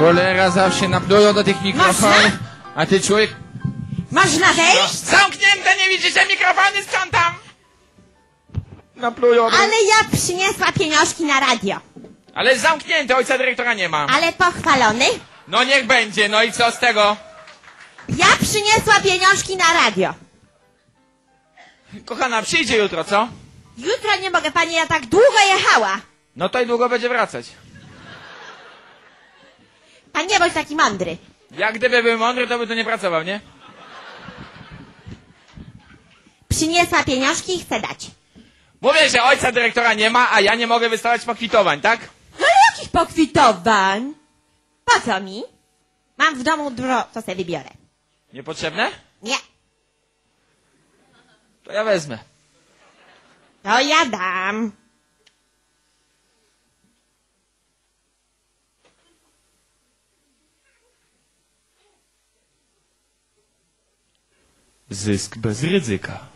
Cholera, zawsze naplują do tych mikrofonów. A ty człowiek... Można wejść? Zamknięte, nie widzicie, mikrofony sprzątam! Naplują do... Ale ja przyniosła pieniążki na radio. Ale zamknięte, ojca dyrektora nie ma. Ale pochwalony? No niech będzie, no i co z tego? Ja przyniosła pieniążki na radio. Kochana, przyjdzie jutro, co? Jutro nie mogę, pani, ja tak długo jechała. No to i długo będzie wracać. Pan nie bądź taki mądry. Jak gdyby był mądry, to by tu nie pracował, nie? Przyniosła pieniążki i chce dać. Mówię, że ojca dyrektora nie ma, a ja nie mogę wystawać pokwitowań, tak? No jakich pokwitowań? Po co mi? Mam w domu dużo, to sobie wybiorę. Niepotrzebne? Nie, To ja wezmę. to ja dam. Zysk bez ryzyka.